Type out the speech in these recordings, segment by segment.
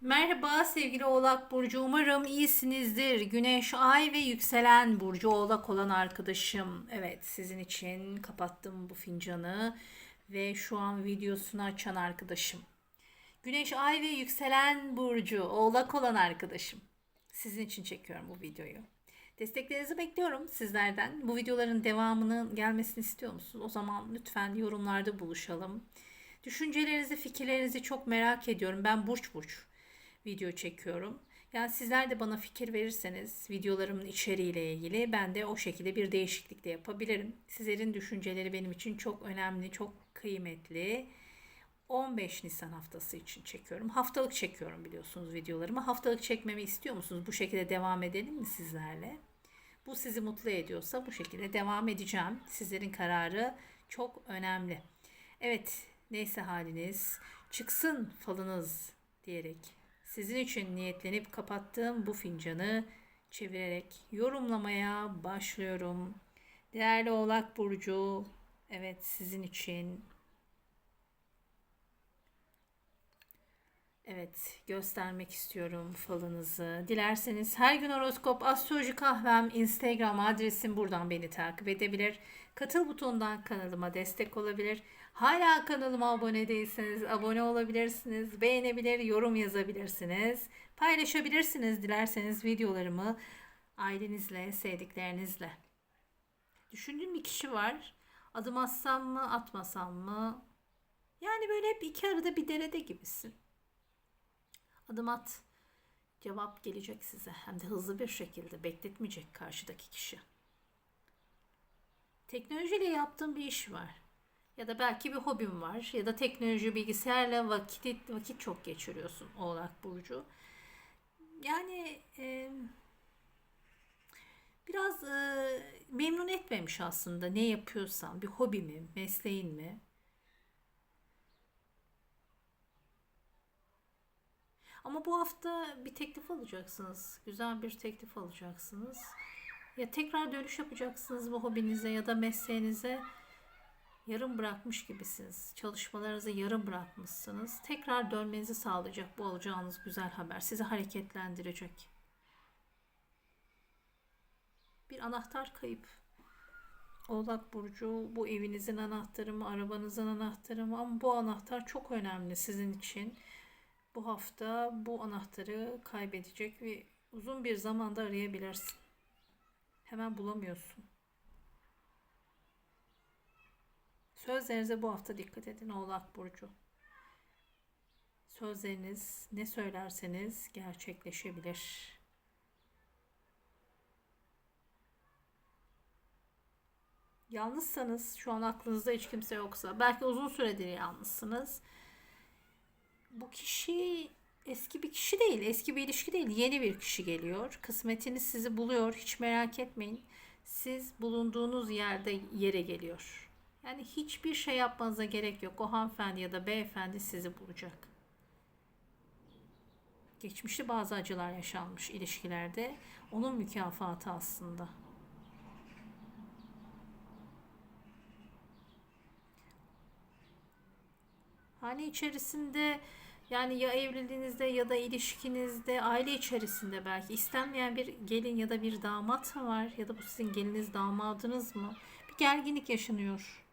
Merhaba sevgili Oğlak Burcu. Umarım iyisinizdir. Güneş, ay ve yükselen Burcu Oğlak olan arkadaşım. Evet sizin için kapattım bu fincanı ve şu an videosunu açan arkadaşım. Güneş, ay ve yükselen Burcu Oğlak olan arkadaşım. Sizin için çekiyorum bu videoyu. Desteklerinizi bekliyorum sizlerden. Bu videoların devamının gelmesini istiyor musunuz? O zaman lütfen yorumlarda buluşalım. Düşüncelerinizi, fikirlerinizi çok merak ediyorum. Ben burç burç video çekiyorum. Yani sizler de bana fikir verirseniz videolarımın içeriğiyle ilgili ben de o şekilde bir değişiklik de yapabilirim. Sizlerin düşünceleri benim için çok önemli, çok kıymetli. 15 Nisan haftası için çekiyorum. Haftalık çekiyorum biliyorsunuz videolarımı. Haftalık çekmemi istiyor musunuz? Bu şekilde devam edelim mi sizlerle? Bu sizi mutlu ediyorsa bu şekilde devam edeceğim. Sizlerin kararı çok önemli. Evet, neyse haliniz çıksın falınız diyerek sizin için niyetlenip kapattığım bu fincanı çevirerek yorumlamaya başlıyorum. Değerli Oğlak Burcu, evet sizin için Evet, göstermek istiyorum falınızı. Dilerseniz her gün horoskop, astroloji kahvem, Instagram adresim buradan beni takip edebilir. Katıl butonundan kanalıma destek olabilir. Hala kanalıma abone değilseniz abone olabilirsiniz. Beğenebilir, yorum yazabilirsiniz. Paylaşabilirsiniz dilerseniz videolarımı ailenizle, sevdiklerinizle. Düşündüğüm bir kişi var. Adım atsam mı, atmasam mı? Yani böyle hep iki arada bir derede gibisin. Adım at. Cevap gelecek size. Hem de hızlı bir şekilde bekletmeyecek karşıdaki kişi. Teknolojiyle yaptığın bir iş var. Ya da belki bir hobin var. Ya da teknoloji bilgisayarla vakit, vakit çok geçiriyorsun Oğlak Burcu. Yani e, biraz e, memnun etmemiş aslında ne yapıyorsan. Bir hobi mi, mesleğin mi? Ama bu hafta bir teklif alacaksınız. Güzel bir teklif alacaksınız. Ya tekrar dönüş yapacaksınız bu hobinize ya da mesleğinize. Yarım bırakmış gibisiniz. Çalışmalarınızı yarım bırakmışsınız. Tekrar dönmenizi sağlayacak bu alacağınız güzel haber. Sizi hareketlendirecek. Bir anahtar kayıp. Oğlak Burcu bu evinizin anahtarı mı, arabanızın anahtarı mı? Ama bu anahtar çok önemli sizin için bu hafta bu anahtarı kaybedecek ve uzun bir zamanda arayabilirsin. Hemen bulamıyorsun. Sözlerinize bu hafta dikkat edin Oğlak Burcu. Sözleriniz ne söylerseniz gerçekleşebilir. Yalnızsanız, şu an aklınızda hiç kimse yoksa, belki uzun süredir yalnızsınız bu kişi eski bir kişi değil, eski bir ilişki değil, yeni bir kişi geliyor. Kısmetiniz sizi buluyor, hiç merak etmeyin. Siz bulunduğunuz yerde yere geliyor. Yani hiçbir şey yapmanıza gerek yok. O hanımefendi ya da beyefendi sizi bulacak. Geçmişte bazı acılar yaşanmış ilişkilerde. Onun mükafatı aslında. Hane içerisinde yani ya evliliğinizde ya da ilişkinizde, aile içerisinde belki istenmeyen bir gelin ya da bir damat mı var? Ya da bu sizin geliniz damadınız mı? Bir gerginlik yaşanıyor.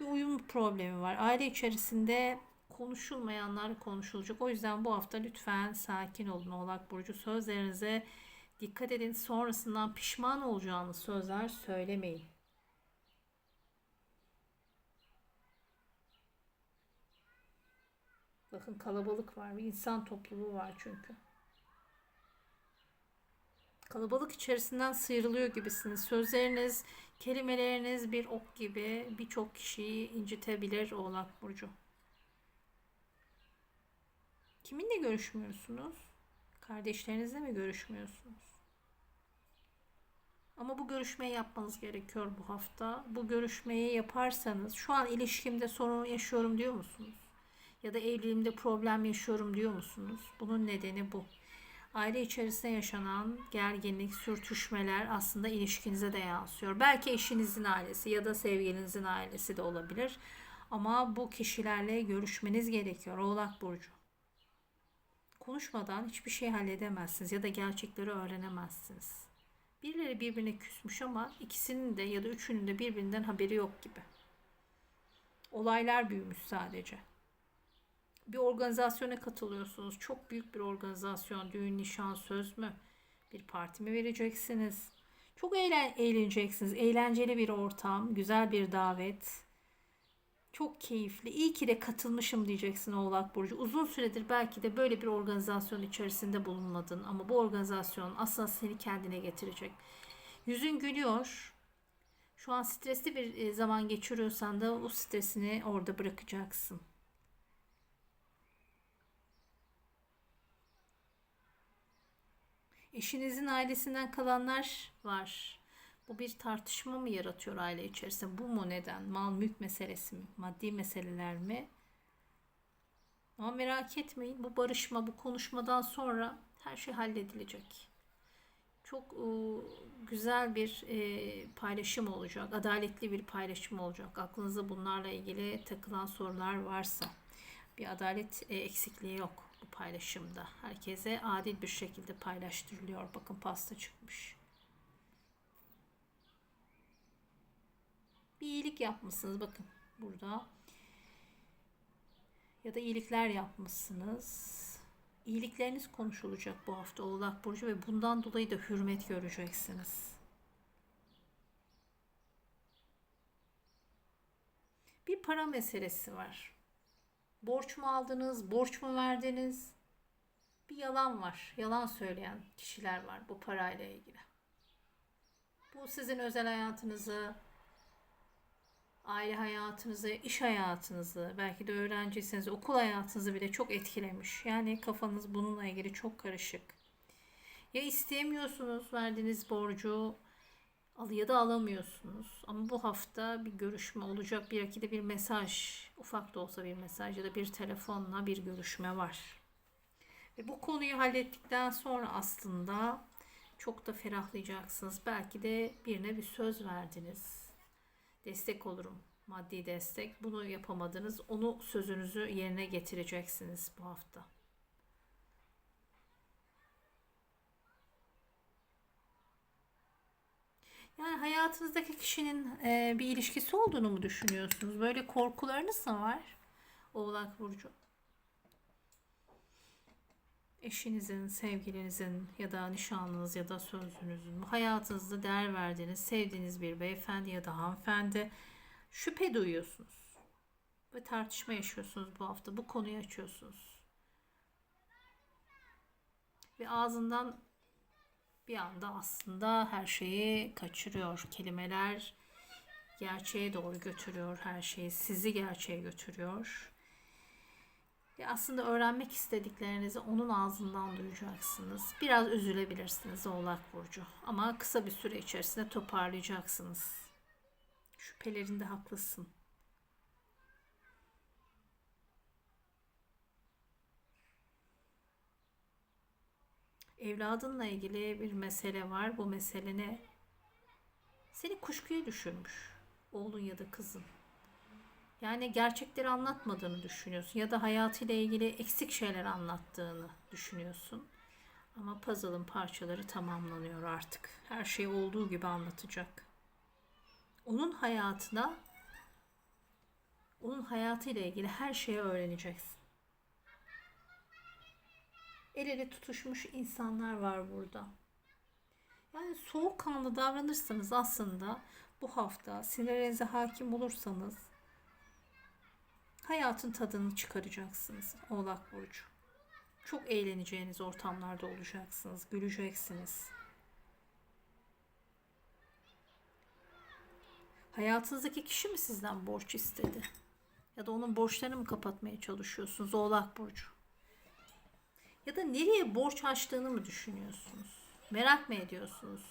Bir uyum problemi var. Aile içerisinde konuşulmayanlar konuşulacak. O yüzden bu hafta lütfen sakin olun Oğlak Burcu. Sözlerinize dikkat edin. Sonrasından pişman olacağınız sözler söylemeyin. Bakın kalabalık var. Bir insan topluluğu var çünkü. Kalabalık içerisinden sıyrılıyor gibisiniz. Sözleriniz, kelimeleriniz bir ok gibi birçok kişiyi incitebilir Oğlak Burcu. Kiminle görüşmüyorsunuz? Kardeşlerinizle mi görüşmüyorsunuz? Ama bu görüşmeyi yapmanız gerekiyor bu hafta. Bu görüşmeyi yaparsanız şu an ilişkimde sorun yaşıyorum diyor musunuz? Ya da evliliğimde problem yaşıyorum diyor musunuz? Bunun nedeni bu. Aile içerisinde yaşanan gerginlik, sürtüşmeler aslında ilişkinize de yansıyor. Belki eşinizin ailesi ya da sevgilinizin ailesi de olabilir. Ama bu kişilerle görüşmeniz gerekiyor. Oğlak Burcu. konuşmadan hiçbir şey halledemezsiniz ya da gerçekleri öğrenemezsiniz. Birileri birbirine küsmüş ama ikisinin de ya da üçünün de birbirinden haberi yok gibi. Olaylar büyümüş sadece. Bir organizasyona katılıyorsunuz. Çok büyük bir organizasyon. Düğün, nişan, söz mü? Bir parti mi vereceksiniz? Çok eğlen eğleneceksiniz. Eğlenceli bir ortam, güzel bir davet. Çok keyifli. İyi ki de katılmışım diyeceksin Oğlak Burcu. Uzun süredir belki de böyle bir organizasyon içerisinde bulunmadın ama bu organizasyon aslında seni kendine getirecek. Yüzün gülüyor. Şu an stresli bir e, zaman geçiriyorsan da o stresini orada bırakacaksın. Eşinizin ailesinden kalanlar var. Bu bir tartışma mı yaratıyor aile içerisinde? Bu mu neden? Mal mülk meselesi mi? Maddi meseleler mi? Ama merak etmeyin bu barışma, bu konuşmadan sonra her şey halledilecek. Çok e, güzel bir e, paylaşım olacak, adaletli bir paylaşım olacak. Aklınızda bunlarla ilgili takılan sorular varsa bir adalet e, eksikliği yok bu paylaşımda. Herkese adil bir şekilde paylaştırılıyor. Bakın pasta çıkmış. Bir iyilik yapmışsınız bakın burada. Ya da iyilikler yapmışsınız. İyilikleriniz konuşulacak bu hafta Oğlak Burcu ve bundan dolayı da hürmet göreceksiniz. Bir para meselesi var. Borç mu aldınız, borç mu verdiniz? Bir yalan var. Yalan söyleyen kişiler var bu parayla ilgili. Bu sizin özel hayatınızı, aile hayatınızı, iş hayatınızı, belki de öğrenciyseniz okul hayatınızı bile çok etkilemiş. Yani kafanız bununla ilgili çok karışık. Ya isteyemiyorsunuz verdiğiniz borcu al ya da alamıyorsunuz. Ama bu hafta bir görüşme olacak. Bir de bir mesaj, ufak da olsa bir mesaj ya da bir telefonla bir görüşme var. Ve bu konuyu hallettikten sonra aslında çok da ferahlayacaksınız. Belki de birine bir söz verdiniz destek olurum. Maddi destek. Bunu yapamadınız. Onu sözünüzü yerine getireceksiniz bu hafta. Yani hayatınızdaki kişinin e, bir ilişkisi olduğunu mu düşünüyorsunuz? Böyle korkularınız da var. Oğlak Burcu. Eşinizin, sevgilinizin ya da nişanlınız ya da sözlünüzün hayatınızda değer verdiğiniz, sevdiğiniz bir beyefendi ya da hanımefendi şüphe duyuyorsunuz. Ve tartışma yaşıyorsunuz bu hafta. Bu konuyu açıyorsunuz. Ve ağzından bir anda aslında her şeyi kaçırıyor. Kelimeler gerçeğe doğru götürüyor her şeyi. Sizi gerçeğe götürüyor. Ve aslında öğrenmek istediklerinizi onun ağzından duyacaksınız. Biraz üzülebilirsiniz Oğlak Burcu. Ama kısa bir süre içerisinde toparlayacaksınız. Şüphelerinde haklısın. Evladınla ilgili bir mesele var. Bu mesele ne? Seni kuşkuya düşürmüş. Oğlun ya da kızın. Yani gerçekleri anlatmadığını düşünüyorsun ya da hayatıyla ilgili eksik şeyler anlattığını düşünüyorsun. Ama puzzle'ın parçaları tamamlanıyor artık. Her şey olduğu gibi anlatacak. Onun hayatına onun hayatıyla ilgili her şeyi öğreneceksin. El ele tutuşmuş insanlar var burada. Yani soğukkanlı davranırsanız aslında bu hafta sinirlerinize hakim olursanız hayatın tadını çıkaracaksınız Oğlak Burcu. Çok eğleneceğiniz ortamlarda olacaksınız, güleceksiniz. Hayatınızdaki kişi mi sizden borç istedi? Ya da onun borçlarını mı kapatmaya çalışıyorsunuz Oğlak Burcu? Ya da nereye borç açtığını mı düşünüyorsunuz? Merak mı ediyorsunuz?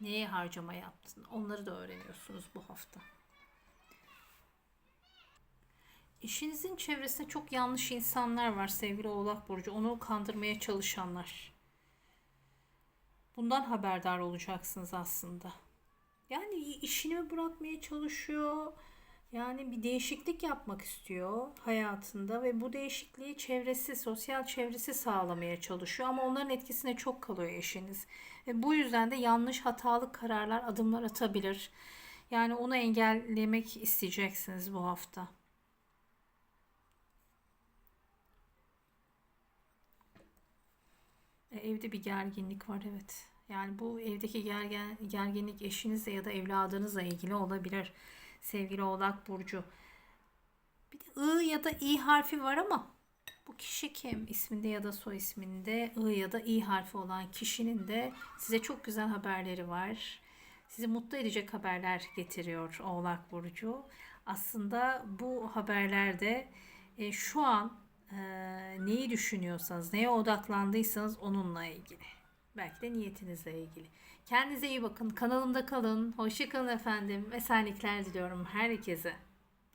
Neye harcama yaptın? Onları da öğreniyorsunuz bu hafta. İşinizin çevresinde çok yanlış insanlar var sevgili Oğlak Burcu. Onu kandırmaya çalışanlar. Bundan haberdar olacaksınız aslında. Yani işini bırakmaya çalışıyor? Yani bir değişiklik yapmak istiyor hayatında ve bu değişikliği çevresi, sosyal çevresi sağlamaya çalışıyor ama onların etkisine çok kalıyor eşiniz. Ve bu yüzden de yanlış, hatalı kararlar, adımlar atabilir. Yani onu engellemek isteyeceksiniz bu hafta. E, Evde bir gerginlik var evet. Yani bu evdeki gergen, gerginlik eşinizle ya da evladınızla ilgili olabilir. Sevgili Oğlak Burcu. Bir de I ya da İ harfi var ama bu kişi kim? İsminde ya da soy isminde I ya da İ harfi olan kişinin de size çok güzel haberleri var. Sizi mutlu edecek haberler getiriyor Oğlak Burcu. Aslında bu haberlerde e, şu an e, neyi düşünüyorsanız, neye odaklandıysanız onunla ilgili. Belki de niyetinizle ilgili. Kendinize iyi bakın. Kanalımda kalın. Hoşça kalın efendim. Esenlikler diliyorum herkese.